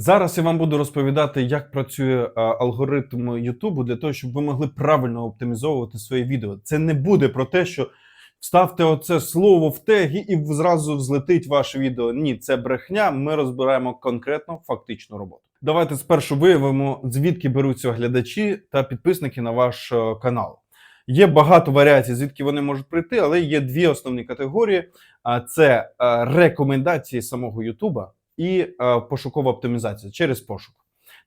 Зараз я вам буду розповідати, як працює е, алгоритм YouTube для того, щоб ви могли правильно оптимізовувати своє відео. Це не буде про те, що вставте оце слово в теги і зразу взлетить ваше відео. Ні, це брехня. Ми розбираємо конкретно фактичну роботу. Давайте спершу виявимо, звідки беруться глядачі та підписники на ваш е, канал. Є багато варіацій, звідки вони можуть прийти, але є дві основні категорії: А це е, рекомендації самого Ютуба і е, пошукова оптимізація через пошук.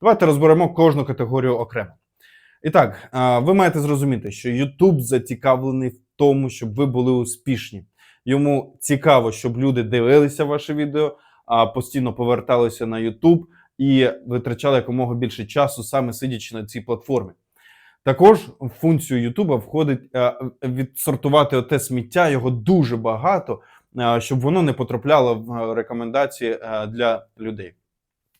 Давайте розберемо кожну категорію окремо. І так, е, ви маєте зрозуміти, що YouTube зацікавлений в тому, щоб ви були успішні. Йому цікаво, щоб люди дивилися ваше відео, а постійно поверталися на YouTube і витрачали якомога більше часу, саме сидячи на цій платформі. Також в функцію YouTube входить е, відсортувати оте сміття, його дуже багато, щоб воно не потрапляло в е, рекомендації е, для людей.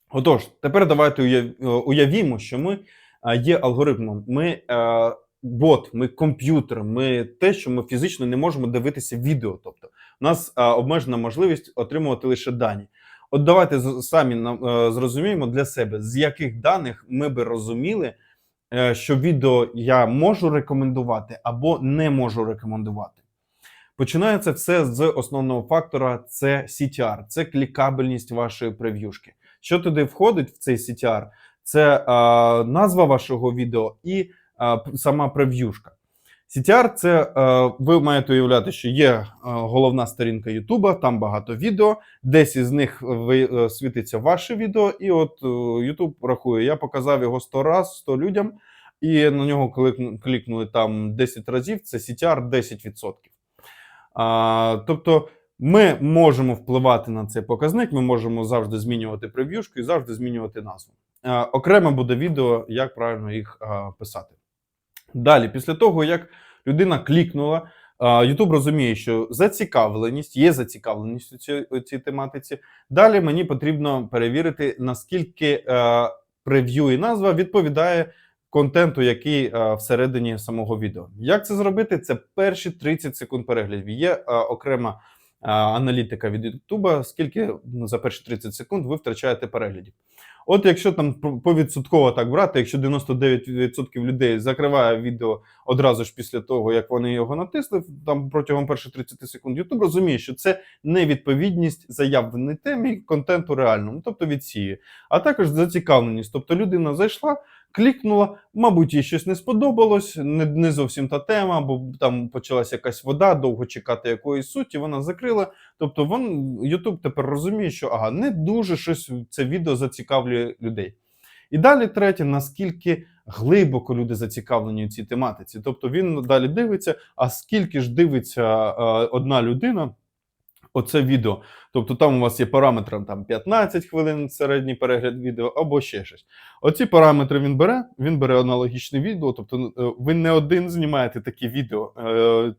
Отож, тепер давайте е, уявімо, що ми е, є алгоритмом. Ми е, бот, ми комп'ютер, ми те, що ми фізично не можемо дивитися відео. Тобто, у нас е, обмежена можливість отримувати лише дані. От давайте самі е, зрозуміємо для себе, з яких даних ми би розуміли, е, що відео я можу рекомендувати або не можу рекомендувати. Починається все з основного фактора: це CTR, це клікабельність вашої прев'юшки. Що туди входить в цей CTR? Це е, назва вашого відео і е, сама прев'юшка. CTR це е, ви маєте уявляти, що є е, головна сторінка YouTube, там багато відео, десь із них ви, е, світиться ваше відео, і от е, YouTube рахує, я показав його 100 раз 100 людям, і на нього кликну- клікнули там 10 разів, це CTR 10%. А, тобто ми можемо впливати на цей показник, ми можемо завжди змінювати прев'юшку і завжди змінювати назву. А, окремо буде відео, як правильно їх а, писати. Далі, після того, як людина клікнула, а, YouTube розуміє, що зацікавленість, є зацікавленість у цій, у цій тематиці. Далі мені потрібно перевірити, наскільки е, прев'ю і назва відповідає контенту, який е, всередині самого відео. Як це зробити? Це перші 30 секунд переглядів. Є е, окрема е, аналітика від YouTube, скільки ну, за перші 30 секунд ви втрачаєте переглядів. От якщо там по- повідсотково так брати, якщо 99% людей закриває відео одразу ж після того, як вони його натисли, там протягом перших 30 секунд, YouTube розуміє, що це невідповідність заявленій темі контенту реальному, тобто відсіє. А також зацікавленість. Тобто людина зайшла, клікнула, мабуть, їй щось не сподобалось, не, не зовсім та тема, або там почалася якась вода, довго чекати якоїсь суті, вона закрила. Тобто він, YouTube тепер розуміє, що ага, не дуже щось це відео зацікавлює людей. І далі третє, наскільки глибоко люди зацікавлені у цій тематиці. Тобто він далі дивиться, а скільки ж дивиться е, одна людина. Оце відео. Тобто там у вас є параметр там 15 хвилин середній перегляд відео або ще щось. Оці параметри він бере, він бере аналогічне відео. Тобто е, ви не один знімаєте такі відео. Е,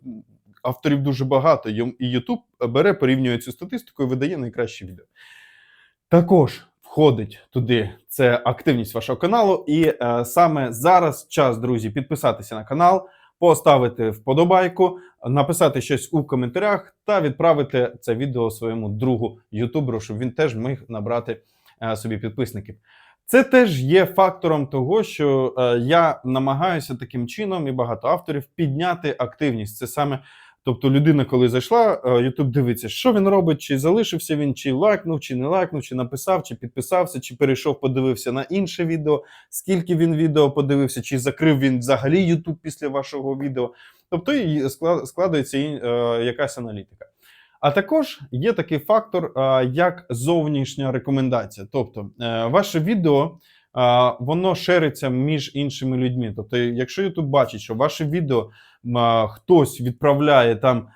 Авторів дуже багато, і YouTube бере, порівнює цю статистику і видає найкраще відео. Також входить туди це активність вашого каналу. І е, саме зараз час, друзі, підписатися на канал, поставити вподобайку, написати щось у коментарях та відправити це відео своєму другу ютуберу, щоб він теж міг набрати е, собі підписників. Це теж є фактором того, що е, я намагаюся таким чином, і багато авторів підняти активність. Це саме, тобто, людина, коли зайшла, е, YouTube дивиться, що він робить, чи залишився він, чи лайкнув, чи не лайкнув, чи написав, чи підписався, чи перейшов, подивився на інше відео, скільки він відео подивився, чи закрив він взагалі YouTube після вашого відео. Тобто складається е, якась аналітика. А також є такий фактор, е, як зовнішня рекомендація. Тобто, е, ваше відео е, воно шериться між іншими людьми. Тобто, якщо YouTube бачить, що ваше відео хтось відправляє там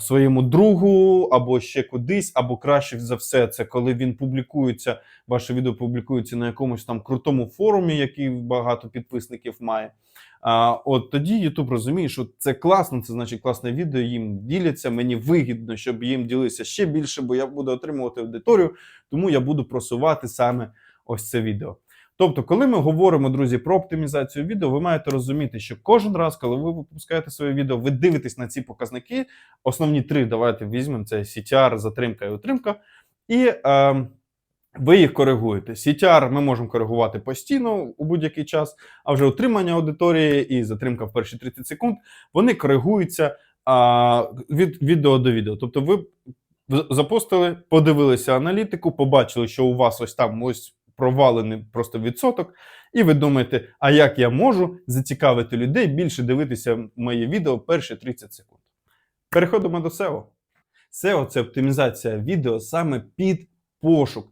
своєму другу або ще кудись, або краще за все, це коли він публікується, ваше відео публікується на якомусь там крутому форумі, який багато підписників має. А, от тоді YouTube розуміє, що це класно, це значить класне відео, їм діляться. Мені вигідно, щоб їм ділитися ще більше, бо я буду отримувати аудиторію, тому я буду просувати саме ось це відео. Тобто, коли ми говоримо, друзі, про оптимізацію відео, ви маєте розуміти, що кожен раз, коли ви випускаєте своє відео, ви дивитесь на ці показники. Основні три давайте візьмемо: це CTR, затримка і утримка. І е, ви їх коригуєте. CTR ми можемо коригувати постійно у будь-який час, а вже утримання аудиторії і затримка в перші 30 секунд вони коригуються а, від відео до відео. Тобто, ви запостили, подивилися аналітику, побачили, що у вас ось там ось провалений просто відсоток, і ви думаєте, а як я можу зацікавити людей більше дивитися моє відео перші 30 секунд. Переходимо до SEO. SEO – це оптимізація відео саме під пошук.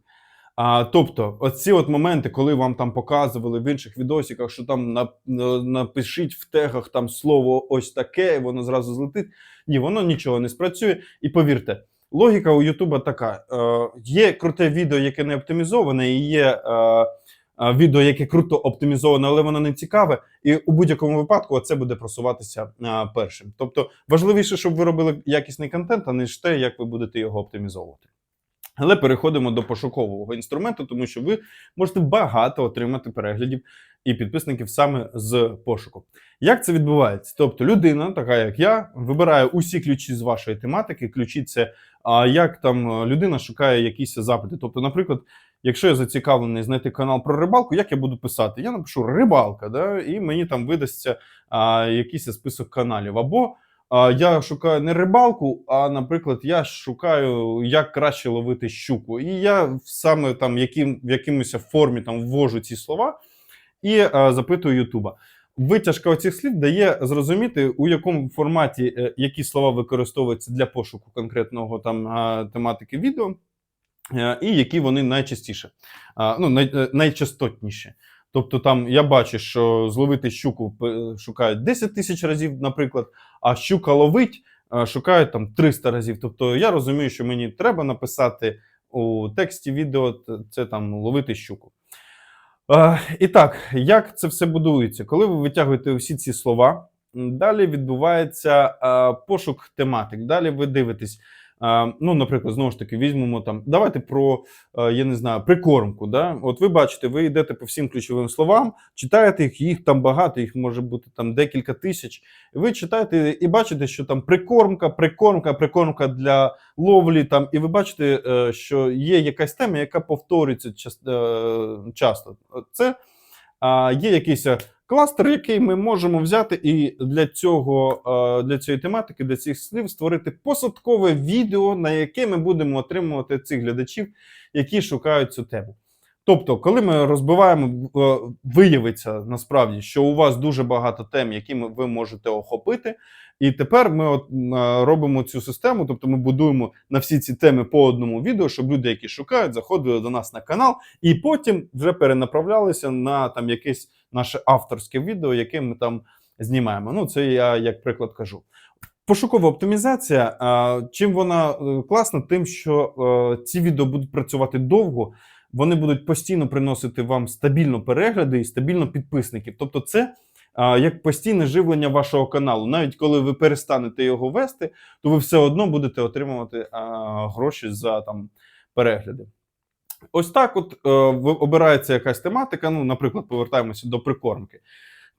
А, тобто, оці от моменти, коли вам там показували в інших відосиках, що там на, на- напишіть в тегах там слово ось таке, і воно зразу злетить. Ні, воно нічого не спрацює. І повірте, логіка у Ютуба така: е, є круте відео, яке не оптимізоване, і є е, е, відео, яке круто оптимізоване, але воно не цікаве. І у будь-якому випадку це буде просуватися е, першим. Тобто важливіше, щоб ви робили якісний контент, а не ж те, як ви будете його оптимізовувати. Але переходимо до пошукового інструменту, тому що ви можете багато отримати переглядів і підписників саме з пошуку. Як це відбувається? Тобто людина, така як я, вибирає усі ключі з вашої тематики. Ключі це а, як там е, людина шукає якісь запити. Тобто, наприклад, якщо я зацікавлений знайти канал про рибалку, як я буду писати? Я напишу рибалка, да, і мені там видасться а, якийсь список каналів. Або а, я шукаю не рибалку, а, наприклад, я шукаю, як краще ловити щуку. І я саме там яким, в якимось формі там ввожу ці слова і а, запитую Ютуба. Витяжка оцих слів дає зрозуміти, у якому форматі е, які слова використовуються для пошуку конкретного там тематики відео, е, і які вони найчастіше, ну, най, е, найчастотніші. Тобто там я бачу, що зловити щуку е, шукають 10 тисяч разів, наприклад, а щука ловить е, шукають там 300 разів. Тобто я розумію, що мені треба написати у тексті відео це там ловити щуку. Е, І так, як це все будується? Коли ви витягуєте всі ці слова, далі відбувається е, пошук тематик. Далі ви дивитесь. Ну, наприклад, знову ж таки, візьмемо там. Давайте про е, я не знаю, прикормку. Да? От ви бачите, ви йдете по всім ключовим словам, читаєте їх, їх там багато, їх може бути там декілька тисяч. Ви читаєте і бачите, що там прикормка, прикормка, прикормка для ловлі. Там, і ви бачите, е, що є якась тема, яка повторюється е, часто. Це є якийсь кластер, який ми можемо взяти, і для цього е, для цієї тематики, для цих слів створити посадкове відео, на яке ми будемо отримувати цих глядачів, які шукають цю тему. Тобто, коли ми розбиваємо, е, виявиться насправді, що у вас дуже багато тем, які ви можете охопити. І тепер ми от, е, робимо цю систему, тобто ми будуємо на всі ці теми по одному відео, щоб люди, які шукають, заходили до нас на канал, і потім вже перенаправлялися на там якесь наше авторське відео, яке ми там знімаємо. Ну, це я як приклад кажу. Пошукова оптимізація. Чим вона е, класна, тим, що е, ці відео будуть працювати довго, вони будуть постійно приносити вам стабільно перегляди і стабільно підписників. Тобто, це як постійне живлення вашого каналу. Навіть коли ви перестанете його вести, то ви все одно будете отримувати гроші за там перегляди. Ось так, от е, обирається якась тематика. Ну, наприклад, повертаємося до прикормки.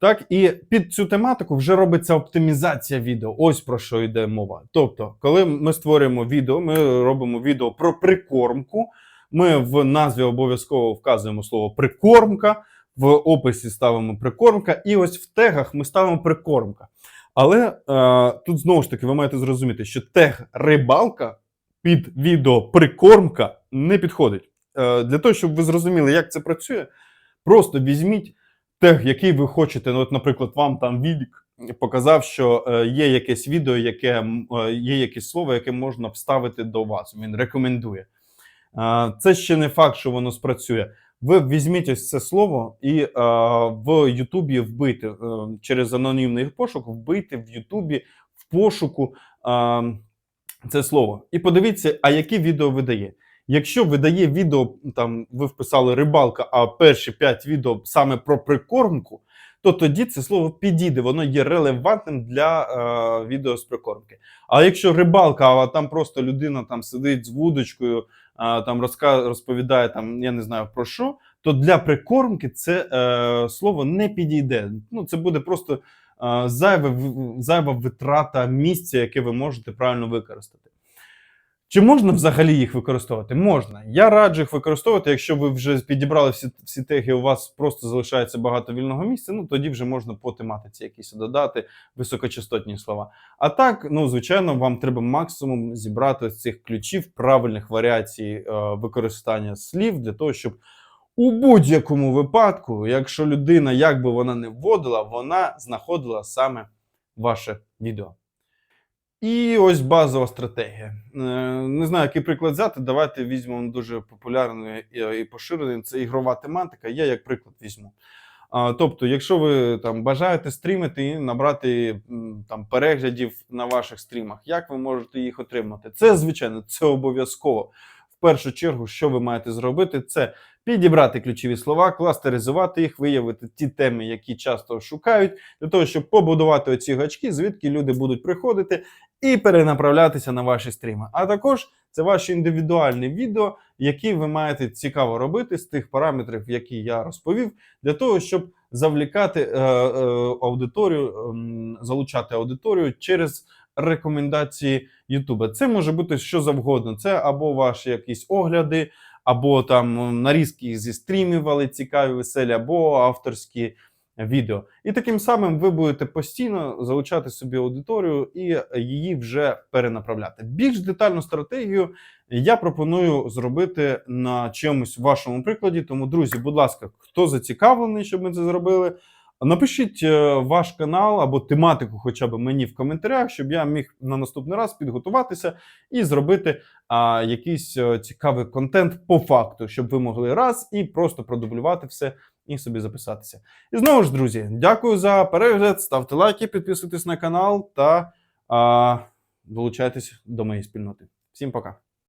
Так, і під цю тематику вже робиться оптимізація відео. Ось про що йде мова. Тобто, коли ми створюємо відео, ми робимо відео про прикормку. Ми в назві обов'язково вказуємо слово прикормка, в описі ставимо прикормка, і ось в тегах ми ставимо прикормка. Але е, тут знову ж таки ви маєте зрозуміти, що тег рибалка під відео прикормка не підходить. Е, для того, щоб ви зрозуміли, як це працює, просто візьміть тег, який ви хочете. Ну, от, наприклад, вам там відік показав, що е, є якесь відео, яке е, є якесь слово, яке можна вставити до вас. Він рекомендує. Це ще не факт, що воно спрацює. Ви візьміть ось це слово і в Ютубі вбийте е, через анонімний пошук, вбийте в Ютубі в пошуку це слово. І подивіться, а які відео видає. Якщо видає відео, там ви вписали рибалка, а перші 5 відео саме про прикормку, то тоді це слово підійде, воно є релевантним для е, відео з прикормки. А якщо рибалка, а там просто людина там сидить з вудочкою, там розповідає там, я не знаю про що, то для прикормки це е, слово не підійде. Ну, це буде просто е, зайве, зайва витрата місця, яке ви можете правильно використати. Чи можна взагалі їх використовувати? Можна. Я раджу їх використовувати. Якщо ви вже підібрали всі, всі теги, у вас просто залишається багато вільного місця, ну тоді вже можна по тематиці якісь додати високочастотні слова. А так, ну звичайно, вам треба максимум зібрати з цих ключів правильних варіацій е, використання слів для того, щоб у будь-якому випадку, якщо людина, як би вона не вводила, вона знаходила саме ваше відео. І ось базова стратегія. Е, Не знаю, який приклад взяти. Давайте візьмемо дуже популярний і- поширений. Це ігрова тематика. Я як приклад візьму. Тобто, якщо ви там бажаєте стрімити і набрати там переглядів на ваших стрімах, як ви можете їх отримати? Це звичайно, це обов'язково. В першу чергу, що ви маєте зробити, це підібрати ключові слова, кластеризувати їх, виявити ті теми, які часто шукають, для того, щоб побудувати оці гачки, звідки люди будуть приходити і перенаправлятися на ваші стріми. А також це ваші індивідуальні відео, які ви маєте цікаво робити з тих параметрів, які я розповів, для того, щоб завлікати е, е, аудиторію, ем, залучати аудиторію через рекомендації Ютуба. Це може бути що завгодно. Це або ваші якісь огляди, або там нарізки зі стрімів, але цікаві, веселі, або авторські відео. І таким самим ви будете постійно залучати собі аудиторію і її вже перенаправляти. Більш детальну стратегію я пропоную зробити на чомусь вашому прикладі. Тому, друзі, будь ласка, хто зацікавлений, щоб ми це зробили. Напишіть е, ваш канал або тематику, хоча б мені в коментарях, щоб я міг на наступний раз підготуватися і зробити а, якийсь е, цікавий контент по факту, щоб ви могли раз і просто продублювати все і собі записатися. І знову ж, друзі, дякую за перегляд. Ставте лайки, підписуйтесь на канал та а, долучайтесь до моєї спільноти. Всім пока.